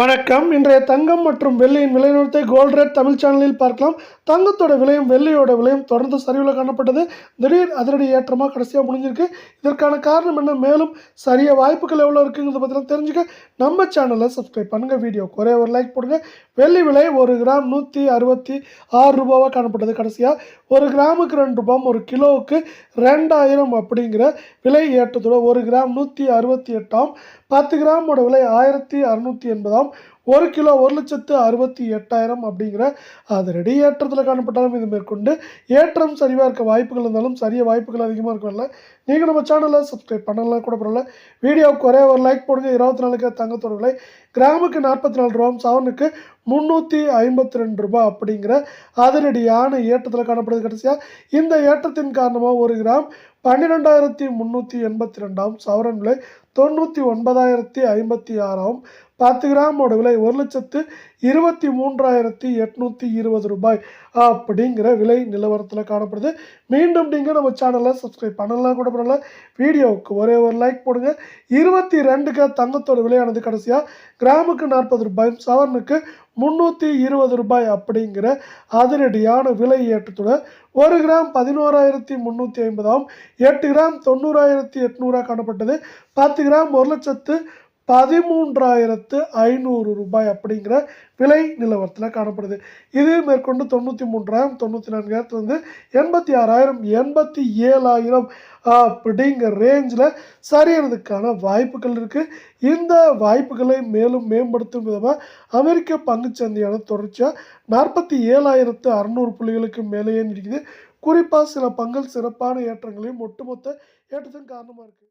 வணக்கம். இன்றைய தங்கம் மற்றும் வெள்ளியின் விலை நிறுவனத்தை கோல்ட் ரேட் தமிழ் சேனலில் பார்க்கலாம். தங்கத்தோட விலையும் வெள்ளியோட விலையும் தொடர்ந்து சரிவில் காணப்பட்டது. திடீர் அதிரடி ஏற்றமாக கடைசியாக முடிஞ்சிருக்கு. இதற்கான காரணம் என்ன? மேலும் சரிய வாய்ப்புகள் எவ்வளோ இருக்குங்கிறத பற்றிலாம் தெரிஞ்சுக்க நம்ம சேனலை சப்ஸ்கிரைப் பண்ணுங்கள் வீடியோ ஒரே ஒரு லைக் போடுங்க. வெள்ளி விலை ஒரு கிராம் நூற்றி அறுபத்தி ஆறு ரூபாவாக காணப்பட்டது கடைசியாக ஒரு கிராமுக்கு ரெண்டு ரூபாய் ஒரு கிலோவுக்கு ரெண்டாயிரம் அப்படிங்கிற விலை ஏற்றத்தோட ஒரு கிராம் நூற்றி அறுபத்தி எட்டாம் பத்து கிராமோட விலை ஆயிரத்தி அறநூற்றி எண்பதாம் ஒரு கிலோ ஒரு லட்சத்து அறுபத்தி எட்டாயிரம் அப்படிங்கிற அதிரடி ஏற்றத்தில் காணப்பட்டாலும் இது மேற்கொண்டு ஏற்றம் சரிவாக இருக்க வாய்ப்புகள் இருந்தாலும் சரிய வாய்ப்புகள் அதிகமாக இருக்கும்ல நீங்கள் நம்ம சேனலை சப்ஸ்கிரைப் பண்ணலாம் கூட பரவாயில்ல. வீடியோவுக்கு ஒரே ஒரு லைக் போடுங்க. இருபத்தி நாலுக்கு தங்கத்தோட விலை கிராமுக்கு நாற்பத்தி நாலு ரூபாம் சவனுக்கு முந்நூற்றி ஐம்பத்தி ரெண்டு ரூபாய் அப்படிங்கிற அதிரடியான ஏற்றத்தில் காணப்படுது கடைசியாக இந்த ஏற்றத்தின் காரணமாக ஒரு கிராம் பன்னிரெண்டாயிரத்தி முந்நூற்றி எண்பத்தி ரெண்டாம் சவரன் விலை தொண்ணூற்றி ஒன்பதாயிரத்தி ஐம்பத்தி ஆறாம். பத்து கிராமோட விலை ஒரு லட்சத்து இருபத்தி மூன்றாயிரத்தி எட்நூற்றி இருபது ரூபாய் அப்படிங்கிற விலை நிலவரத்தில் காணப்படுது. மீண்டும் நீங்கள் நம்ம சேனலை சப்ஸ்கிரைப் பண்ணலாம் கூட பண்ணல வீடியோவுக்கு ஒரே ஒரு லைக் போடுங்க. இருபத்தி ரெண்டுக்கு தங்கத்தோட விலையானது கடைசியாக கிராமுக்கு நாற்பது ரூபாயும் சவரனுக்கு முந்நூற்றி இருபது ரூபாய் அப்படிங்கிற அதிரடியான விலை ஏற்றத்துடன் ஒரு கிராம் பதினோராயிரத்தி முந்நூற்றி ஐம்பதாம் எட்டு கிராம் தொண்ணூறாயிரத்தி எட்நூறாக காணப்பட்டது. பத்து கிராம் ஒரு லட்சத்து பதிமூன்றாயிரத்து ஐநூறு ரூபாய் அப்படிங்கிற விலை நிலவரத்தில் காணப்படுது. இது மேற்கொண்டு தொண்ணூற்றி மூன்றாயிரம் தொண்ணூற்றி நான்காயிரத்துலேருந்து எண்பத்தி ஆறாயிரம் எண்பத்தி ஏழாயிரம் அப்படிங்கிற ரேஞ்சில் சரியறதுக்கான வாய்ப்புகள் இருக்குது இந்த வாய்ப்புகளை மேலும் மேம்படுத்தும் விதமாக அமெரிக்க பங்குச்சந்தையான தொடர்ச்சியாக நாற்பத்தி ஏழாயிரத்து அறநூறு புள்ளிகளுக்கு மேலேயே இருக்குது குறிப்பாக சில பங்கள் சிறப்பான ஏற்றங்களையும் ஒட்டுமொத்த ஏற்றத்தின் காரணமாக இருக்குது